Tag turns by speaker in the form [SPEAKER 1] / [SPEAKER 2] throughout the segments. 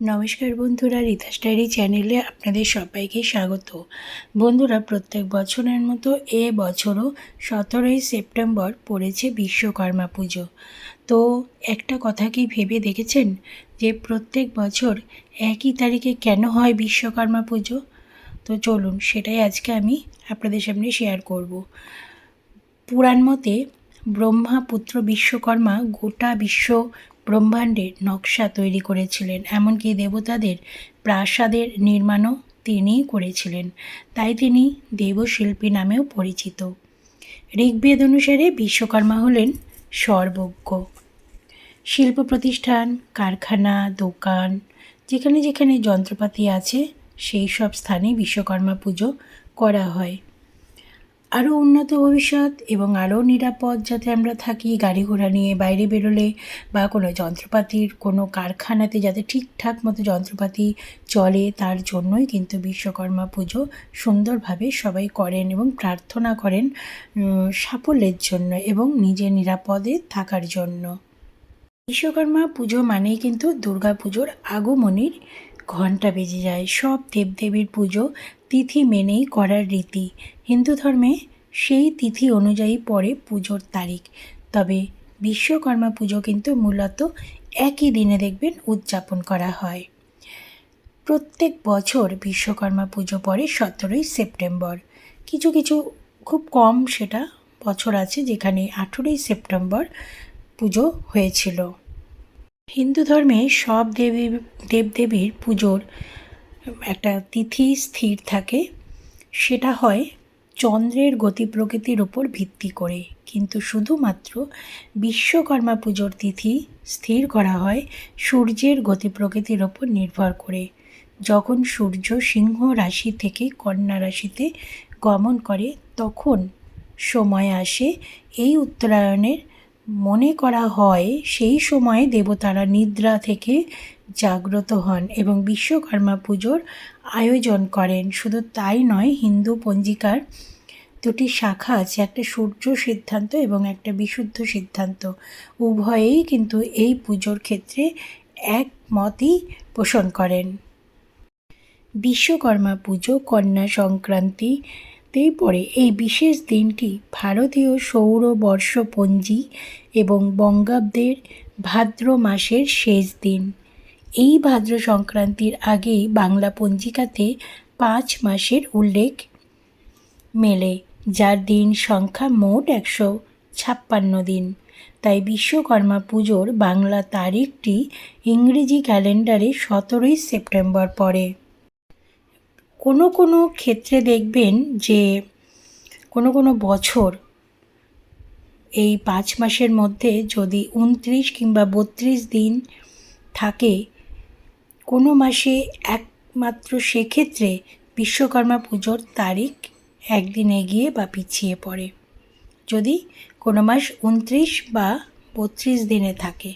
[SPEAKER 1] নমস্কার বন্ধুরা, রিতাস ডায়েরি চ্যানেলে আপনাদের সবাইকে স্বাগত। বন্ধুরা, প্রত্যেক বছরের মতো এ বছরও সতেরোই সেপ্টেম্বর পড়েছে বিশ্বকর্মা পুজো। তো একটা কথা কি ভেবে দেখেছেন যে প্রত্যেক বছর একই তারিখে কেন হয় বিশ্বকর্মা পুজো? তো চলুন, সেটাই আজকে আমি আপনাদের সামনে শেয়ার করব। পুরাণ মতে ব্রহ্মা পুত্র বিশ্বকর্মা গোটা বিশ্ব ব্রহ্মাণ্ডের নকশা তৈরি করেছিলেন, এমনকি দেবতাদের প্রাসাদের নির্মাণও তিনিই করেছিলেন। তাই তিনি দেবশিল্পী নামেও পরিচিত। ঋগ্বেদ অনুসারে বিশ্বকর্মা হলেন সর্বজ্ঞ। শিল্প প্রতিষ্ঠান, কারখানা, দোকান, যেখানে যেখানে যন্ত্রপাতি আছে, সেই সব স্থানে বিশ্বকর্মা পুজো করা হয়। আরও উন্নত ভবিষ্যৎ এবং আরও নিরাপদ যাতে আমরা থাকি গাড়ি ঘোড়া নিয়ে বাইরে বেরোলে বা কোনো যন্ত্রপাতির কোনো কারখানাতে যাতে ঠিকঠাক মতো যন্ত্রপাতি চলে, তার জন্যই কিন্তু বিশ্বকর্মা পুজো সুন্দরভাবে সবাই করেন এবং প্রার্থনা করেন সাফল্যের জন্য এবং নিজে নিরাপদে থাকার জন্য। বিশ্বকর্মা পুজো মানেই কিন্তু দুর্গা পুজোর আগমনের ঘণ্টা বেজে যায়, সব দেবদেবীর পুজো তিথি মেনেই করার রীতি। হিন্দু ধর্মে সেই তিথি অনুযায়ী পড়ে পুজোর তারিখ। তবে বিশ্বকর্মা পুজো কিন্তু মূলত একই দিনে দেখবেন উদযাপন করা হয়। প্রত্যেক বছর বিশ্বকর্মা পুজো পড়ে সতেরোই সেপ্টেম্বর। কিছু কিছু খুব কম সেটা বছর আছে যেখানে আঠেরোই সেপ্টেম্বর পুজো হয়েছিল। হিন্দু ধর্মে সব দেবী, দেবদেবীর পুজোর একটা তিথি স্থির থাকে। সেটা হয় চন্দ্রের গতি প্রকৃতির ওপর ভিত্তি করে। কিন্তু শুধুমাত্র বিশ্বকর্মা পুজোর তিথি স্থির করা হয় সূর্যের গতি প্রকৃতির ওপর নির্ভর করে। যখন সূর্য সিংহ রাশি থেকে কন্যা রাশিতে গমন করে, তখন সময় আসে এই উত্তরায়ণের মনে করা হয় সেই সময়ে দেবতারা নিদ্রা থেকে জাগ্রত হন এবং বিশ্বকর্মা পুজোর আয়োজন করেন। শুধু তাই নয়, হিন্দু পঞ্জিকার দুটি শাখা আছে, একটা সূর্য সিদ্ধান্ত এবং একটা বিশুদ্ধ সিদ্ধান্ত। উভয়েই কিন্তু এই পুজোর ক্ষেত্রে একমতই পোষণ করেন। বিশ্বকর্মা পুজো, কন্যা সংক্রান্তিতেই পড়ে এই বিশেষ দিনটি ভারতীয় সৌরবর্ষপঞ্জি এবং বঙ্গাব্দের ভাদ্র মাসের শেষ দিন। এই ভাদ্র সংক্রান্তির আগেই বাংলা পঞ্জিকাতে পাঁচ মাসের উল্লেখ মেলে, যার দিন সংখ্যা মোট একশো ছাপ্পান্ন দিন। তাই বিশ্বকর্মা পুজোর বাংলা তারিখটি ইংরেজি ক্যালেন্ডারে সতেরোই সেপ্টেম্বর পড়ে। কোনো কোনো ক্ষেত্রে দেখবেন যে কোনো কোনো বছর এই পাঁচ মাসের মধ্যে যদি উনত্রিশ কিংবা বত্রিশ দিন থাকে, কোনো মাসে একমাত্র সেক্ষেত্রে বিশ্বকর্মা পুজোর তারিখ একদিন এগিয়ে বা পিছিয়ে পড়ে। যদি কোনো মাস উনত্রিশ বা বত্রিশ দিনে থাকে,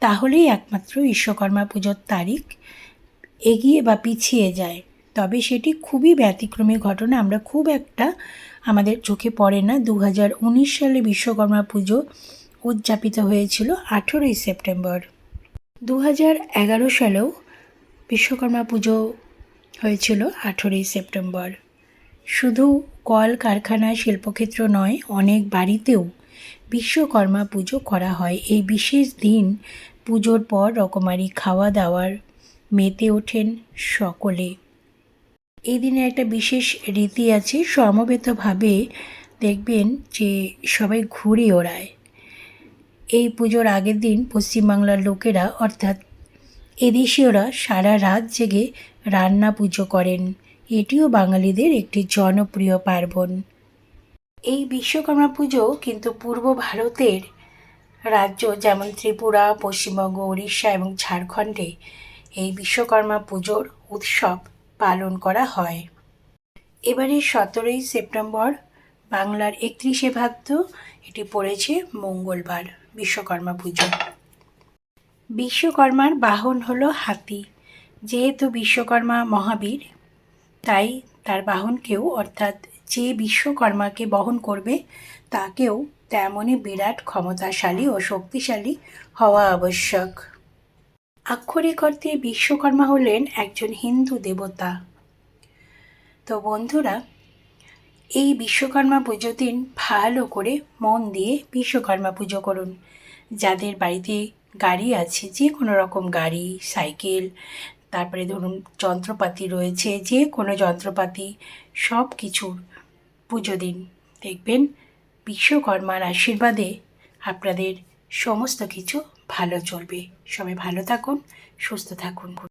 [SPEAKER 1] তাহলেই একমাত্র বিশ্বকর্মা পুজোর তারিখ এগিয়ে বা পিছিয়ে যায়। তবে সেটি খুবই ব্যতিক্রমী ঘটনা। আমরা খুব একটা আমাদের চোখে পড়ে না। দু হাজার উনিশ সালে বিশ্বকর্মা পুজো উদযাপিত হয়েছিল আঠেরোই সেপ্টেম্বর। দু হাজার এগারো সালেও বিশ্বকর্মা পুজো হয়েছিল আঠেরোই সেপ্টেম্বর। শুধু কল, কারখানা, শিল্পক্ষেত্র নয়, অনেক বাড়িতেও বিশ্বকর্মা পুজো করা হয়। এই বিশেষ দিন পুজোর পর রকমারি খাওয়া দাওয়ার মেতে ওঠেন সকলে। এই দিনে একটা বিশেষ রীতি আছে, সমবেতভাবে দেখবেন যে সবাই ঘুরে ওড়ায়। এই পুজোর আগের দিন পশ্চিমবাংলার লোকেরা, অর্থাৎ এদেশীয়রা সারা রাত জেগে রান্না পুজো করেন। এটিও বাঙালিদের একটি জনপ্রিয় পার্বণ। এই বিশ্বকর্মা পুজো কিন্তু পূর্ব ভারতের রাজ্য, যেমন ত্রিপুরা, পশ্চিমবঙ্গ উড়িষ্যা এবং ঝাড়খণ্ডে এই বিশ্বকর্মা পুজোর উৎসব। পালন করা হয়। এবারে সতেরোই সেপ্টেম্বর, বাংলার একত্রিশে ভাদ্র, এটি পড়েছে মঙ্গলবার, বিশ্বকর্মা পুজো। বিশ্বকর্মার বাহন হলো হাতি। যেহেতু বিশ্বকর্মা মহাবীর, তাই তার বাহনকেও, অর্থাৎ যে বিশ্বকর্মাকে বহন করবে, তাকেও তেমনই বিরাট ক্ষমতাশালী ও শক্তিশালী হওয়া আবশ্যক। আক্ষরিক অর্থে বিশ্বকর্মা হলেন একজন হিন্দু দেবতা। তো বন্ধুরা, এই বিশ্বকর্মা পুজোর দিন ভালো করে মন দিয়ে বিশ্বকর্মা পুজো করুন। যাদের বাড়িতে গাড়ি আছে যে কোনো রকম গাড়ি, সাইকেল, তারপরে ধরুন যন্ত্রপাতি রয়েছে যে কোনো যন্ত্রপাতি সব কিছুর পুজো দিন। দেখবেন বিশ্বকর্মার আশীর্বাদে আপনাদের সমস্ত কিছু ভালো চলবে। সবাই ভালো থাকুন সুস্থ থাকুন।